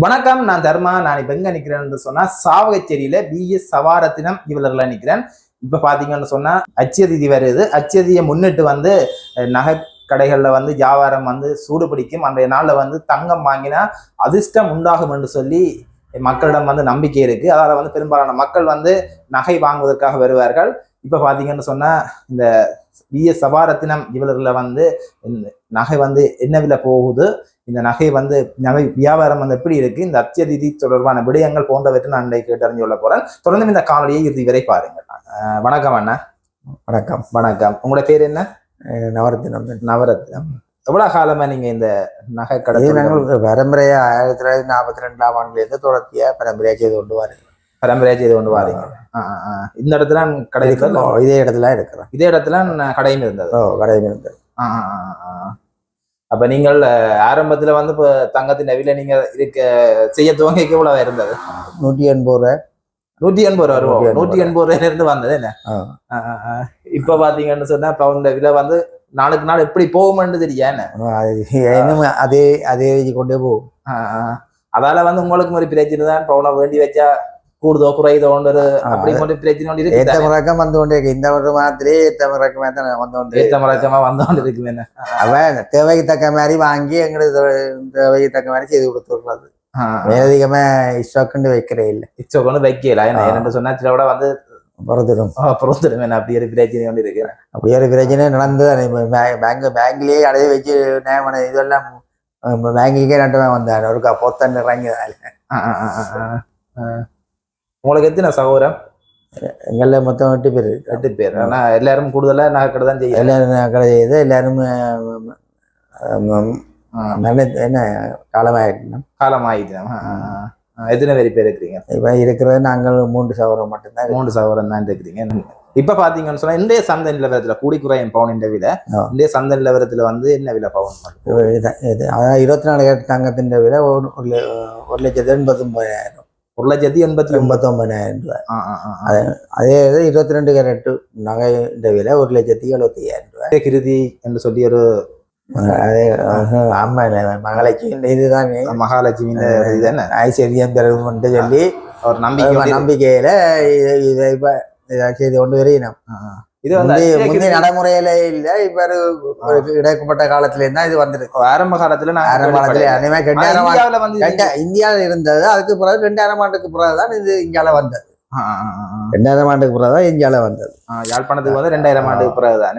வணக்கம் நான் தர்மா நான் இப்போ எங்க நிக்கிறேன்னு சொன்னா சாவகச்சேரியில பிஎஸ் சவாரத்தினம் இவர்களில் நிக்கிறேன். இப்ப பாத்தீங்கன்னு சொன்னா அச்சதிதி வருது. அச்சதியை முன்னிட்டு வந்து நகை கடைகளில் வந்து வியாபாரம் வந்து சூடு பிடிக்கும். அன்றைய நாளில் வந்து தங்கம் வாங்கினா அதிர்ஷ்டம் உண்டாகும் என்று சொல்லி மக்களிடம் வந்து நம்பிக்கை இருக்கு. அதால் வந்து பெரும்பாலான மக்கள் வந்து நகை வாங்குவதற்காக வருவார்கள். இப்போ பார்த்தீங்கன்னு சொன்னால் இந்த பிஎஸ் சபாரத்தினம் இவர்கள வந்து நகை வந்து என்ன விலை போகுது? இந்த நகை வந்து நகை வியாபாரம் வந்து எப்படி இருக்கு? இந்த அச்சதிதி தொடர்பான விடயங்கள் போன்றவற்றை நான் இன்றைக்கு கேட்டறிஞ்சு கொள்ள போறேன். தொடர்ந்து இந்த காணொலியை இறுதி வரை பாருங்கள். வணக்கம் அண்ணா. வணக்கம். வணக்கம். உங்களோட பேர் என்ன? நவரத்தினம் நவரத்னம். எவ்வளவு காலமா நீங்க இந்த நகை கடை நாங்கள் பரம்பரையா ஆயிரத்தி தொள்ளாயிரத்தி நாற்பத்தி ரெண்டாம் ஆண்டுலேருந்து தொடர்ச்சியா பரம்பரையா செய்து கொண்டு வரேன் பரம்பரையா செய்து கொண்டு வாரீங்க. இந்த இடத்துல கடை? இதே இடத்துல இருக்கிறேன் இதே இடத்துல கடையும் இருந்தது. ஓ கடையும் இருந்தது. அப்ப நீங்கள் ஆரம்பத்துல வந்து இப்ப தங்கத்தின் நவில நீங்க இருக்க செய்ய துவங்கிக்க எவ்வளவு இருந்தது? நூற்றி எண்பது ரூபா. நூற்றி எண்பது ரூபா நூற்றி வரும் எண்பது நூற்றி எண்பது ரூபாயில இருந்து வந்தது என்ன. இப்ப பாத்தீங்கன்னு சொன்னா பவுண்ட விலை வந்து நாளுக்கு நாள் எப்படி போகும்னு தெரியா என்ன? அது அதே கொண்டே போகும். அதால வந்து உங்களுக்கு ஒரு பிரச்சனை தான் பவுனை வேண்டி வச்சா கூடுதோ குறையுதோ ஒரு அப்படி ஒரு பிரச்சனை ஒன்று இருக்கு ஏத்த முறக்கம் வந்து கொண்டே இருக்கு இந்த ஒரு மாதத்திலே ஏத்த முறக்கமே தான் வந்து கொண்டே ஏத்த முறைக்கமா வந்தோண்டு இருக்கு என்ன அவன் தேவைக்கு தக்க மாதிரி வாங்கி எங்களுக்கு தேவைக்கு தக்க மாதிரி செய்து கொடுத்துடுறது மேலதிகமா ஸ்டாக்குண்டு வைக்கிறே இல்லை இச்சோ கொண்டு வைக்கல என்ன சொன்னா சில விட வந்து பொறுத்துடும் என்ன அப்படி ஒரு பிரச்சனை ஒன்று இருக்கு அப்படி ஒரு பிரச்சனை நடந்தது பேங்க் பேங்க்லயே அடைய வச்சு நேமன இதெல்லாம் பேங்குக்கே நட்டுவன் வந்தார் ஒரு பொத்தன் இறங்கியதால. உங்களுக்கு எத்தனை சகோதரம் எங்கள மொத்தம் எட்டு பேர். எட்டு பேர் ஆனா எல்லாரும் கூடுதலா நகை கடை தான் செய்யலாம் எல்லாரும் கடை செய்து எல்லாரும். நல்ல- என்ன காலமாயிட்டு காலம் ஆயிட்டு ஆ, ஆ, ஆ. ஆ, எத்தனை பேர் பேர் இருக்கிறீங்க இப்போ இருக்கிறது நாங்கள் மூன்று சவரம் மட்டும்தான். மூன்று சவரம் தான் இருக்கிறீங்க இப்ப பாத்தீங்கன்னு சொன்னா இன்றைய சந்தை நிலவரத்துல கூடி குறையும் பவுன் இந்த விலை. இன்றைய சந்தை நிலவரத்துல வந்து என்ன விலை பவுன் இது அதாவது இருபத்தி நாலு கேரட் தங்கத்தின் விலை ஒரு ஒரு லட்சத்தி எண்பத்தொம்பதாயிரம் ஒரு லட்சத்தி எண்பத்தி ஒன்பது எண்பத்தொம்பதாயிரம் ரூபாய் அதே இது இருபத்தி ரெண்டு கேரட்டு நகை இந்த விலை ஒரு லட்சத்தி எழுபத்தி ஐயாயிரம் ரூபாய் கிருதி என்று சொல்லி ஒரு அதே அம்மா மகளுக்கு இந்த இதுதான் மகாலட்சுமி இது என்ன ஐஸ்வர்யம் பெறும் சொல்லி ஒரு நம்பிக்கை நம்பிக்கையில இதை இப்ப இதை செய்து கொண்டு வரையினோம். இது வந்து நடைமுறையில இல்ல இப்ப இடைப்பட்ட காலத்துல இருந்தா இது வந்திருக்கு. ஆரம்ப காலத்துல நான் ஆரம்ப காலத்துல ரெண்டாயிரம் இந்தியாவுல வந்து ரெண்டா இந்தியாவில் இருந்தது அதுக்கு பிறகு ரெண்டாயிரம் ஆண்டுக்கு பிறகு தான் இது இந்தியால வந்தது. ரெண்டாயிரம் ஆண்டுக்கு பிறகு தான் இந்தியால வந்தது. யாழ்ப்பாணத்துக்கு வந்து ரெண்டாயிரம் ஆண்டுக்கு பிறகுதான்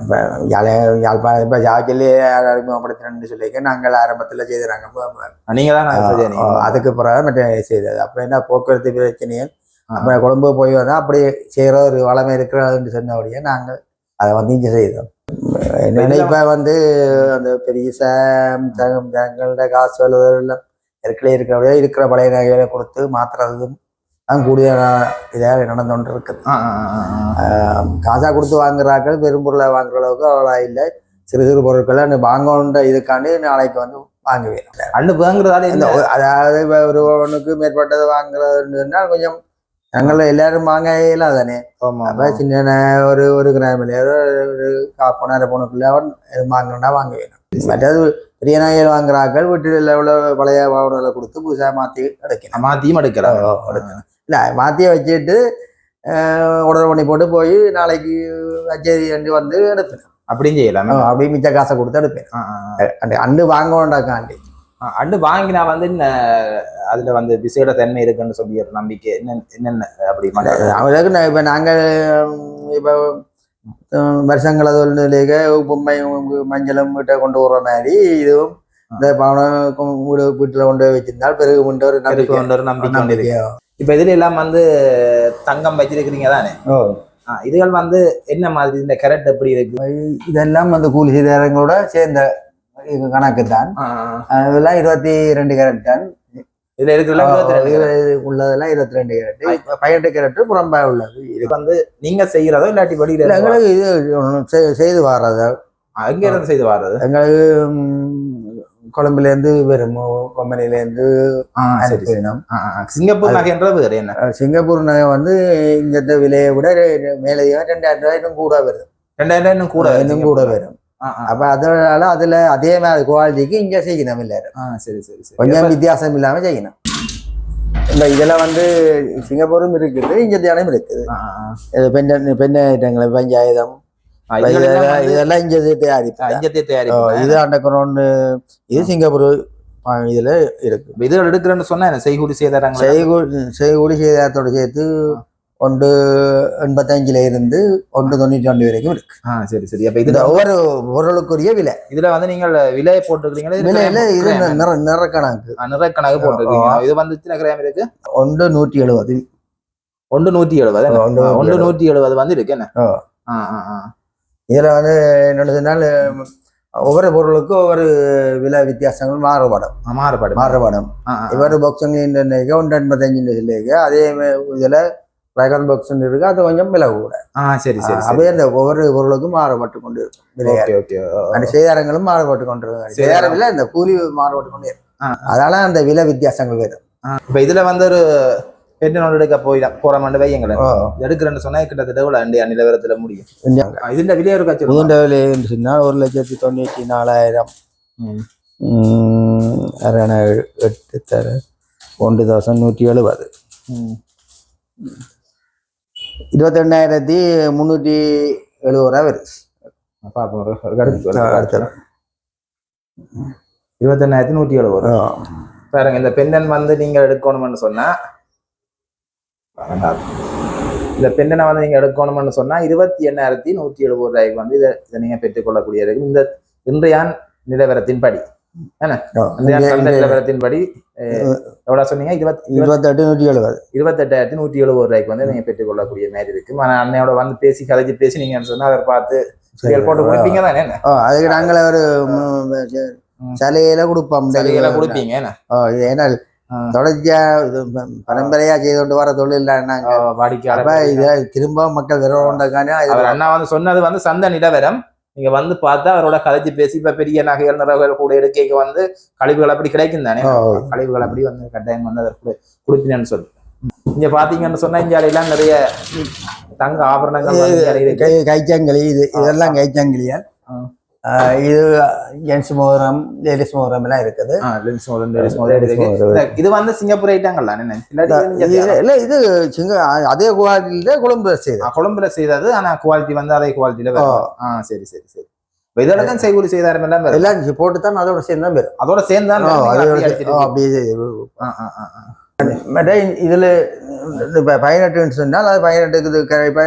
இப்ப யாழ யாழ்ப்பாணம் இப்ப ஜாக்கிலே அறிமுகப்படுத்தினு சொல்லிக்க நாங்கள் ஆரம்பத்துல செய்தாங்க? நீங்க தான். அதுக்கு பிறகு செய்தது. அப்ப என்ன போக்குவரத்து பிரச்சனையும் ஆ. அப்ப கொழும்பு போய் வந்தா அப்படி செய்யற ஒரு வளமை இருக்கிறதுன்னு சொன்னபடியே நாங்கள் அதை வந்து இங்க செய்தோம். என்னன்னா இப்ப வந்து அந்த பெரிய சாம் தங்கம் தங்களோட காசு எல்லாம் ஏற்கனவே இருக்கிறபடியே இருக்கிற பழைய நகைகளை கொடுத்து மாத்துறதும் தான் கூடிய இதாக நடந்து கொண்டு இருக்குது ஆ, ஆ, ஆ, ஆ. ஆஹ் காசா கொடுத்து வாங்குறாக்கள் பெரும் பொருளை வாங்குற அளவுக்கு அவ்வளோ இல்லை. சிறு சிறு பொருட்களை வாங்கணுன்ற இதுக்காண்டி நாளைக்கு வந்து வாங்குவேன். அண்ணு வாங்குறதால அதாவது ஒரு ஒன்றுக்கு மேற்பட்டது வாங்குறதுன்னா கொஞ்சம் தானே ஆமா, அப்போ ஆமா. சின்ன ஒரு ஒரு கிராமில் ஒரு காப்போன அரை பவுனுக்குள்ள வாங்கணும்னா வாங்க வேணும் மற்றது பெரிய நகைகள் வாங்குறாக்கள் வீட்டில் உள்ள பழைய வாகனங்களை கொடுத்து புதுசாக மாற்றி எடுக்கணும் மாத்தியும் எடுக்கலாம் எடுக்கணும் இல்லை மாற்றிய வச்சுட்டு உடனே பண்ணி போட்டு போய் நாளைக்கு கச்சேரி அண்டு வந்து எடுப்பேன் அப்படியும் செய்யலாம் அப்படி மிச்ச காசை கொடுத்து எடுப்பேன் அண்டு வாங்கணுண்டாக்காண்டி அண்டு வாங்கினா வந்து என்ன அதுல வந்து விசேட தன்மை இருக்குன்னு சொல்லி ஒரு நம்பிக்கை என்ன என்னென்ன அப்படி அவளுக்கு இப்போ நாங்கள் இப்போ வருஷங்கள் தொழிலுக்கு உப்புமை மஞ்சளும் வீட்டை கொண்டு வர மாதிரி இதுவும் இந்த பவனம் வீடு வீட்டில் கொண்டு போய் வச்சிருந்தால் பிறகு கொண்டு ஒரு நம்பிக்கை. ஒரு நம்பிக்கை இப்ப இதுல எல்லாம் வந்து தங்கம் வச்சிருக்கிறீங்க தானே? ஓ. இதுகள் வந்து என்ன மாதிரி இந்த கரெக்ட் எப்படி இருக்கு? இதெல்லாம் வந்து கூலி செய்தாரங்களோட சேர்ந்த இது கணக்கு தான். இதெல்லாம் இருபத்தி ரெண்டு கேரட் தான். இதுல இருக்கிறதுல உள்ளதெல்லாம் இருபத்தி ரெண்டு கேரட். பதினெட்டு கேரட். புறம்பா உள்ளது. இது வந்து நீங்க செய்யறதோ இல்லாட்டி வெளியில இருந்து எங்களுக்கு இது செய்து வர்றது எங்க இருந்து செய்து வர்றது எங்களுக்கு ம், கொழும்புலேருந்து வரும் ஆ, ஆ. சிங்கப்பூர் நகைன்றது வேற என்ன? சிங்கப்பூர் நகை வந்து இந்த விலையை விட மேலே ரெண்டாயிரம் ரூபாய் இன்னும் கூட வருது ரெண்டாயிரம் இன்னும் கூட இன்னும் கூட வரும். அப்ப அதனால அதுல அதே மாதிரி குவாலிட்டிக்கு இங்க செய்யணும் ஆ, சரி சரி சரி. கொஞ்சம் வித்தியாசம் இல்லாம செய்யணும். இந்த இதுல வந்து சிங்கப்பூரும் இருக்குது இங்க தியானம் இருக்குது. இது பெண்ண பெண்ண ஐட்டங்கள் பஞ்சாயுதம் இதுல இதெல்லாம் இதெல்லாம் இங்க தயாரிப்பு. தயாரிப்பு. இது அண்டக்கரோன்னு இது சிங்கப்பூர் இதுல இருக்கு. இதுகள் எடுக்கிறேன்னு சொன்னா செய்கூலி சேதாரங்கள் செய்கூலி செய்கூலி சேதாரத்தோட சேர்த்து ஒன்று எண்பத்தஞ்சுல இருந்து ஒன்று தொண்ணூற்றி ரெண்டு வரைக்கும் இருக்கு. ஆ சரி சரி. அப்ப இதுல ஒவ்வொரு பொருளுக்குரிய விலை. இதுல வந்து நீங்கள் விலையை போட்டுருக்கீங்களா இது விலையில இது கிராம்? நிற நிற கணக்கு ஆ, நிறை கணக்கு போட்டுருக்கீங்க இது வந்து எத்தனை கிராம் இருக்கு? ஒன்று நூற்றி எழுபது ஒன்று நூற்றி எழுபது ஒன்று நூற்றி எழுபது. வந்து இருக்கு என்ன? ஆ. ஆ ஆ ஆ. இதுல வந்து என்னோட சொன்னால் ஒவ்வொரு பொருளுக்கும் ஒவ்வொரு விலை வித்தியாசங்கள் மாறுபடும். மாறுபாடு மாறுபடும். இவர் பாக்ஸிங் ஒன்று எண்பத்தஞ்சு அதே இதுல ட்ராகன் பாக்ஸ் இருக்கு. அது கொஞ்சம் விலை கூட. ஆ சரி சரி அப்படியே அந்த ஒவ்வொரு பொருளுக்கும் மாறுபட்டு கொண்டு இருக்கும் விலையா. Okay okay. அந்த சேதாரங்களும் மாறுபட்டு கொண்டு இருக்கும் சேதாரம் இல்லை இந்த கூலி மாறுபட்டு கொண்டே இருக்கும். அதனால அந்த விலை வித்தியாசங்கள் வரும் இப்ப இதுல வந்து ஒரு பெண்ணு நோடு எடுக்க போயிட போறோம்னு வையுங்களேன் ஓ. எடுக்கிறேன்னு சொன்னா கிட்டத்தட்ட எவ்வளவு அண்டி நிலவரத்துல முடியும்? இதுல விலையை ஒரு கட்சி புகுந்த விலை சொன்னால் ஒரு லட்சத்தி தொண்ணூற்றி நாலாயிரம். அரணா எட்டு தர ஒன்று தௌசண்ட் நூற்றி எழுபது. ம். இருபத்தெண்ணாயிரத்தி முந்நூற்றி எழுபது ரூபா வருது வருது. அடுத்தது இருபத்தெண்ணாயிரத்தி நூற்றி எழுபது ஆ. பாருங்க இந்த பெண்ணன் வந்து நீங்க எடுக்கணும்னு சொன்னா இந்த பெண்ணனை வந்து நீங்க எடுக்கணும்னு சொன்னா இருபத்தி எண்ணாயிரத்தி நூற்றி எழுபது ரூபாய்க்கு வந்து இதை இதை நீங்க பெற்றுக்கொள்ளக்கூடிய இருக்கு இந்த இன்றைய நிலவரத்தின் சொன்னீங்க? இருபத்தி இருபத்தெட்டு நூற்றி எழுபது இருபத்தெட்டாயிரத்தி நூற்றி எழுபது ரூபாய்க்கு வந்து நீங்க பெற்றுக்கொள்ளக்கூடிய மாதிரி இருக்கு. ஆனா அன்னையோட வந்து பேசி கதைச்சு பேசி நீங்க சொன்னா அதை பார்த்து போட்டு கொடுப்பீங்க தானே அதுக்கு நாங்கள் ஒரு. சலுகையில கொடுப்போம். சரிகளா கொடுப்பீங்க ஏன்னா. தொடர்ச்சியா பரம்பரையா செய்து கொண்டு வர தொழில் நாங்க. வாடிக்கையாளர் திரும்ப மக்கள் அவர் அண்ணா வந்து சொன்னது வந்து சந்தை நிலவரம். நீங்க வந்து பார்த்தா அவரோட கதைச்சு பேசி இப்ப பெரிய நகைகள் நிறவுகள் கூட எடுக்கைக்கு வந்து கழிவுகள் அப்படி கிடைக்கும் தானே? கழிவுகள் அப்படி வந்து கட்டாயம் வந்து அதை கொடு- கொடுப்பினேன்னு சொல்லி. இங்க பாத்தீங்கன்னு சொன்னா இங்க எல்லாம் நிறைய தங்க ஆபரணங்கள் வந்து இங்க இருக்கு. கை கைச்சங்கிலி இது இதெல்லாம். ஆ, இது ஜென்ஸ் மோதிரம் லேடிஸ் மோதிரம் எல்லாம் இருக்குது. இது வந்து சிங்கப்பூர் ஐட்டங்கள் தானே? என்ன? இல்லாட்டி இது இங்க இது- இல்ல இது சிங்க அதே குவாலிட்டியில கொழும்பு செய்யுது ஆ, கொழும்புல செய்தது ஆனா குவாலிட்டி வந்து அதே குவாலிட்டியில ஆ. சரி சரி சரி. இதோட தான் செய்கூலி செய்தாரம் எல்லாம். எல்லாம் போட்டு தான் அதோட சேர்ந்து தான் வரும். அதோட சேர்ந்து தான் அப்படியே. மற்ற இதுல பதினெட்டுன்னு சொன்னால் அது பதினெட்டுக்கு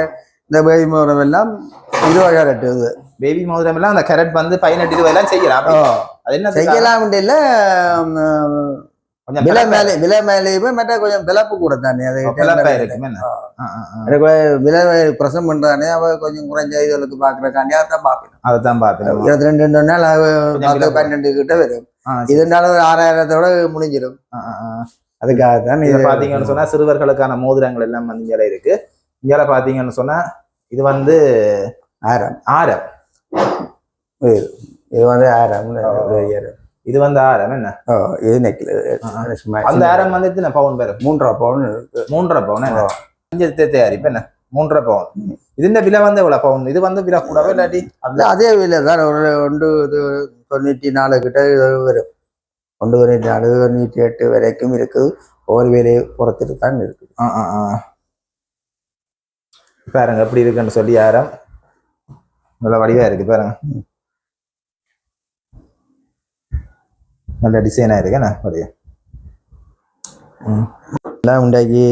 இந்த பேபி மோதிரம் எல்லாம் இருபதாயிரம் எட்டு இது. பேபி மோதிரம் எல்லாம் அந்த கரெக்ட் வந்து பதினெட்டு இருபது எல்லாம் செய்யலாம். அது என்ன செய்யலாம்? இல்ல கொஞ்சம் விலை மேலே விலை மேலேயுமே மற்ற கொஞ்சம் பிளப்பு கூட தானே அது விலை பிரசம் பண்றானே அவ கொஞ்சம் குறைஞ்ச இதுகளுக்கு பாக்குறக்காண்டி அதான் பாப்பேன் அதைத்தான் பார்த்தேன் இருபத்தி ரெண்டு ரெண்டு நாள் பத்து பன்னெண்டு கிட்ட வரும். இதனால ஒரு ஆறாயிரத்தோட முடிஞ்சிடும். அதுக்காக தான் இது பாத்தீங்கன்னு சொன்னா சிறுவர்களுக்கான மோதிரங்கள் எல்லாம் வந்து இருக்கு. இங்க பாத்தீங்கன்னு சொன்னா இது வந்து ஆயிரம் ஆரம். இது வந்து ஆயிரம் இது வந்து ஆரம் என்ன இது நெக்லஸ் அந்த ஆரம் வந்து எத்தனை பவுன் பேரும் மூன்றரை பவுன் இருக்கு மூன்றரை பவுன் என்ன அஞ்சு தே- தயாரிப்பு என்ன மூன்றரை பவுன் இதுஇந்த விலை வந்து எவ்வளவு பவுன் இது வந்து விலை கூடவே இல்லாட்டி இல்ல, அதே விலை தான் ஒரு ஒன்று இது தொண்ணூற்றி நாலு கிட்ட வரும் ஒன்று தொண்ணூற்றி நாலு தொண்ணூற்றி எட்டு வரைக்கும் இருக்குது ஒவ்வொரு விலையை பொறுத்துட்டு தான் இருக்குது ஆ, ஆ, ஆ. பாருங்க எப்படி இருக்குன்னு சொல்லி ஆரம் நல்ல வடிவா இருக்கு பாருங்க. நல்ல டிசைனா இருக்கு என்ன? வடிவம். எல்லாம் உண்டாக்கி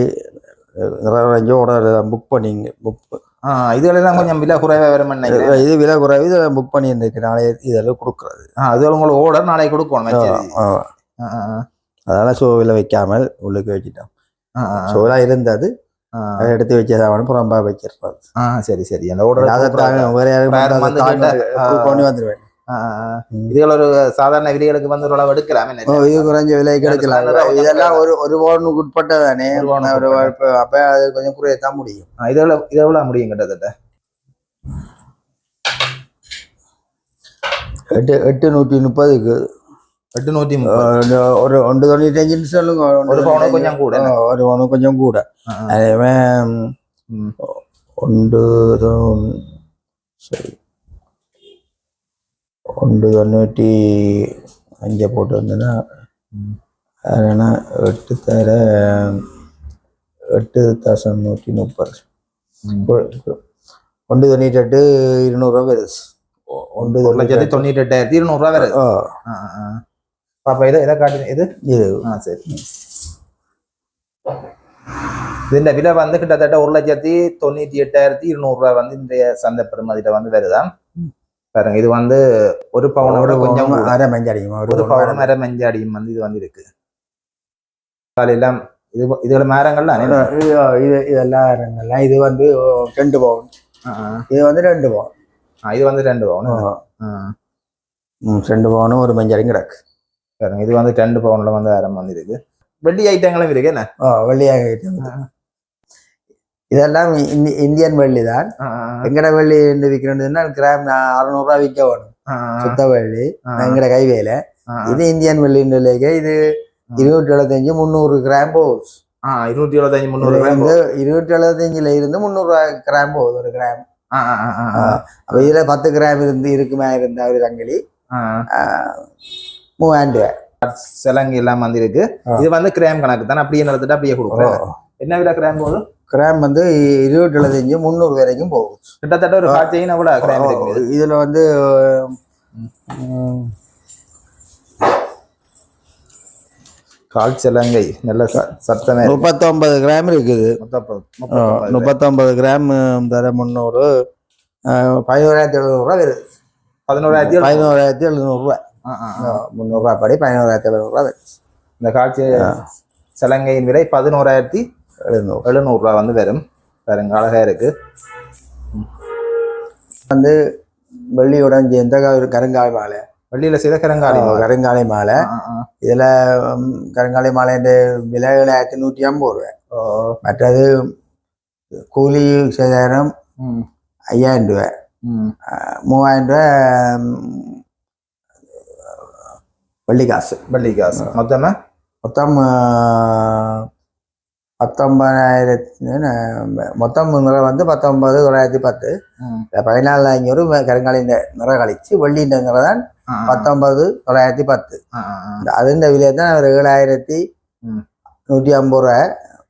நிறைய ஆர்டர் புக் பண்ணிங்க புக் ஆ இதுகளெல்லாம் கொஞ்சம் விலை குறைவா வரும் இது விலை குறைவு இதை புக் பண்ணியிருந்துருக்கு நாளை இதெல்லாம் கொடுக்குறது. ஆ, அது உங்களுக்கு ஓர்டர் நாளைக்கு கொடுக்கணும். அதனால ஷோவில் வைக்காமல் உள்ளுக்கு வச்சுட்டோம். ஷோலாம் இருந்தது அதை எடுத்து வச்சதாவணும் புறம்பா வச்சிருப்பாங்க ஆ, சரி சரி. அந்த ஓர்டர் அதைத்தான் வேற யாரும். கொண்டு வந்துடுவேன். இதுகள் ஒரு சாதாரண விலைகளுக்கு வந்து ஒரு அளவு எடுக்கலாம். இது குறைஞ்ச விலை கிடைக்கலாம் கொஞ்சம் இதெல்லாம் ஒரு ஒரு பவுனுக்கு உட்பட்டதானே? ஒரு பவுனுக்கு ஒரு அப்ப அது கொஞ்சம் குறையத்தான் முடியும். ஆ, இது எவ்வளவு இது எவ்வளவு முடியும் கிட்டத்தட்ட? எட்டு எட்டு நூற்றி முப்பதுக்கு பவுனுக்கு கொஞ்சம் கூட ஆ, ஒரு பவுனுக்கு கொஞ்சம் கூட ஆ, ஆ. அதேமே ம். ஒன்று தொ- சரி ஒன்று தொண்ணூற்றி அஞ்சை போட்டு வந்தேன்னா அதனா எட்டு தர எட்டு தசம் நூற்றி முப்பது ஒன்று தொண்ணூற்றி எட்டு இருநூறுவா வருது ஒன்று ஒரு லட்சத்தி தொண்ணூற்றி எட்டாயிரத்தி இருநூறுவா வேற அப்போ இதை எதை காட்டு இது இது ஆ சரி இந்த விலை வந்து கிட்டத்தட்ட ஒரு லட்சத்தி தொண்ணூற்றி எட்டாயிரத்தி இருநூறுரூவா வந்து இன்றைய சந்தை பெருமதியில் வந்து வருதான் பாருங்க இது வந்து ஒரு பவுனோட கொஞ்சம் அரை மஞ்சள் ஒரு பவுன் அரை மஞ்சள் அடியும் வந்து இது வந்து இருக்கு காலையெல்லாம் இது இதோட மரங்கள்லாம் இது இதெல்லாம் மரங்கள்லாம் இது வந்து ரெண்டு பவுன் இது வந்து ரெண்டு பவுன் இது வந்து ரெண்டு பவுன் ரெண்டு பவுனும் ஒரு மஞ்சள் கிடக்கு இது வந்து ரெண்டு பவுன்ல வந்து அரை வந்து இருக்கு. வெள்ளி ஐட்டங்களும் இருக்கு என்ன? ஓ வெள்ளியாக இருக்குது. இதெல்லாம் இந்தி- இந்தியன் வெள்ளி தான். எங்கட வெள்ளி என்று விற்கிறோம்னா கிராம் அறுநூறுவா விற்க வேணும். சுத்த வெள்ளி. எங்கட கைவேல. இது இந்தியன் வெள்ளின்னு இது இருநூற்றி எழுபத்தஞ்சு முந்நூறு கிராம் போகுது. இருநூத்தி எழுபத்தஞ்சு முந்நூறு கிராம் இருநூற்றி எழுபத்தஞ்சுல இருந்து முந்நூறு கிராம் போகுது ஒரு கிராம். அப்ப இதுல பத்து கிராம் இருந்து இருக்குமா இருந்த ஒரு சங்கிலி மூவாயிரம் ரூபாய். சிலங்கு எல்லாம் வந்து இருக்கு. இது வந்து கிராம் கணக்கு. தானே அப்படியே நடத்திட்டு அப்படியே கொடுக்குறேன். என்ன விலை கிராம் போகுது? கிராம் வந்து இருபத்தி எழுபத்தஞ்சு முந்நூறு வரைக்கும் போகும் கிட்டத்தட்ட ஒரு காட்சியின் அவ்வளோ கிராம் இதுல வந்து கால் சிலங்கை. நல்ல சத்தமே. முப்பத்தொன்பது கிராம் இருக்குது. முப்பத்தொன்பது, கிராம் தர முந்நூறு பதினோராயிரத்தி எழுநூறுவா வருது. பதினோராயிரத்தி. பதினோராயிரத்தி எழுநூறுவா முந்நூறுவா படி பதினோராயிரத்தி எழுநூறுவா இந்த காட்சி சிலங்கையின் விலை பதினோராயிரத்தி எழுநூறு எழுநூறு ரூபா வந்து வரும். பாருங்க அழகா இருக்கு வெள்ளியுடன் சேர்ந்த க- கருங்காலி மாலை. வெள்ளியில செய்த கரங்காலி மாலை. கருங்காலி மாலை. இதுல கருங்காலி மாலைன்ற விலை ஏழாயிரத்தி நூற்றி ஐம்பது ரூபாய். மற்றது கூலி சேதாரம் ஐயாயிரம் ரூபாய். மூவாயிரம் ரூபாய் வெள்ளி காசு வெள்ளி காசு மொத்தமா மொத்தம் பத்தொன்பதாயிரத்தி என்ன, மொத்தம் நிறை வந்து பத்தொன்பது தொள்ளாயிரத்தி பத்து. பதினாலு ஐநூறு கருங்காலி நிறை கழிச்சு வெள்ளி நிறை தான் பத்தொன்பது தொள்ளாயிரத்தி பத்து ஆ. இந்த அதுன்ற விலை தான் ஒரு ஏழாயிரத்தி. நூற்றி ஐம்பது ரூபாய்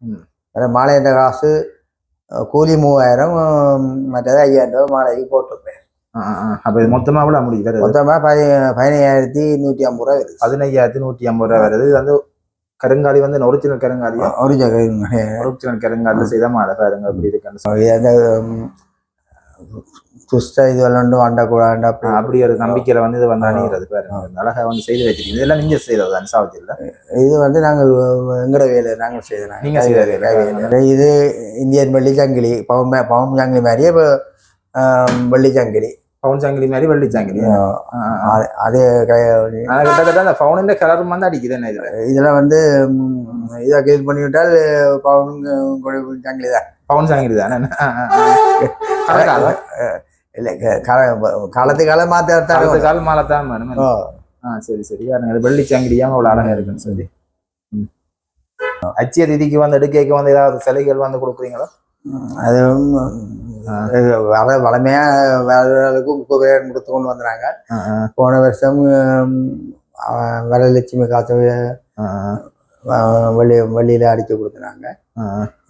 ம். வேற மாலையின்ற காசு கூலி மூவாயிரம் மற்றது ஐயாயிரம் ரூபாய் மாலைக்கு போட்டிருப்பேன். அப்ப இது மொத்தமா எவ்வளவு முடியுது வருது? மொத்தமாக பதி பதினையாயிரத்தி நூற்றி ஐம்பது ரூபாய் வருது. பதினையாயிரத்தி நூத்தி ஐம்பது ரூபா வருது. இது வந்து கருங்காலி வந்து ஒரிஜினல் கருங்காலி ஒரு ஜக ஒரிஜினல் கருங்காலி. செய்த மாலை பாருங்க அப்படி இருக்குன்னு அந்த துஷ்ட இது விளாண்டு வாண்டக்கூடாது ஆ, அப்படி. அப்படி ஒரு நம்பிக்கையில வந்து இது வந்து அணிகிறது பாருங்க. இந்த அழகா வந்து செய்து வச்சிருக்கீங்க. இதெல்லாம் நீங்க செய்தது? சாவத்தில் இது வந்து நாங்கள் எங்கட வேலை நாங்கள் செய்தோம் நீங்க செய்த வேலை. இது இந்தியன் வெள்ளி சங்கிலி பவன் மே- பவன் சங்கிலி மாதிரியே இப்போ வெள்ளி பவுன் சங்கிலி மாதிரி வெள்ளி சங்கிலி. அது- அது கிட்டத்தட்ட அந்த பவுனின் கலர் வந்து அடிக்குது என்ன இதுல? இதுல வந்து இதை கிளீன் பண்ணி விட்டால் பவுன் கொடி- சங்கிலி தான். பவுன் சங்கிலி தானே? இல்லை க- கால- காலத்துக்கு காலம் காலத்து மாற்ற கால் மாலை தான் வேணும் ஆ சரி சரி. இது வெள்ளி சங்கிலியா அவ்வளவு அழகா இருக்குன்னு சொல்லி. ம். அச்சிய திதிக்கு வந்து எடுக்கைக்கு வந்து ஏதாவது சிலைகள் வந்து கொடுக்குறீங்களா? அது வர வளமையா வேலைக்கு முப்பது பேர் கொடுத்து கொண்டு வந்துறாங்க போன வருஷம் வரலட்சுமி அஹ், வெளி வெளியில அடிச்சு கொடுத்துனாங்க.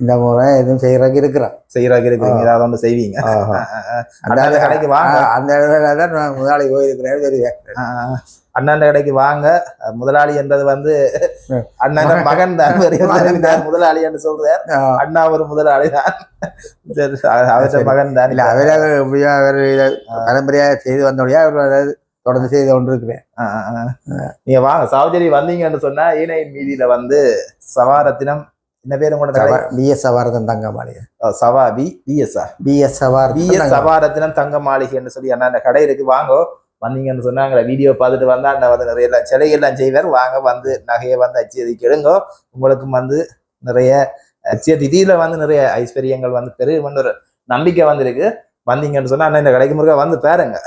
இந்த முறை எதுவும் செய்யறதுக்கு இருக்கிறான். செய்யறாங்க இருக்கிறீங்க ஏதாவது ஒன்று செய்வீங்க. அந்த அண்ணாண்ட கடைக்கு வாங்க. அந்த இடத்துல தான் நான் முதலாளி போயிருக்கிறேன் தெரியும். அண்ணாண்ட கடைக்கு வாங்க. முதலாளி என்றது வந்து. அண்ணன் மகன். தான். முதலாளி என்று சொல்றார். அண்ணா ஒரு முதலாளி தான். சரி. மகன் தான். இல்ல அவரே அவர் இதை பரம்பரையா செய்து வந்தபடியா அவர் அதாவது தொடர்ந்து செய்து கொண்டிருக்கிறேன். நீங்க வாங்க சாவச்சேரி வந்தீங்கன்னு சொன்னா ஈனை மீதியில வந்து சவாரத்தினம் என்ன பேரு கூட பிஎஸ் சவாரதன் தங்க மாளிகை சவா பி பிஎஸ்ஆ பிஎஸ் சவார் பிஎஸ் சவாரத்தினம் தங்க மாளிகைன்னு சொல்லி அண்ணா அந்த கடை இருக்கு வாங்க. வந்தீங்கன்னு சொன்னாங்க வீடியோ பார்த்துட்டு வந்தா அண்ணா வந்து நிறைய எல்லாம் சிலைகள்லாம் செய்வார். வாங்க வந்து நகையை வந்து அச்சியதிக்கு எடுங்க உங்களுக்கும் வந்து நிறைய அச்சிய திதியில வந்து நிறைய ஐஸ்வர்யங்கள் வந்து பெருகும்னு ஒரு நம்பிக்கை வந்திருக்கு. வந்தீங்கன்னு சொன்னா அண்ணா இந்த கடைக்கு முருகா வந்து பாருங்க.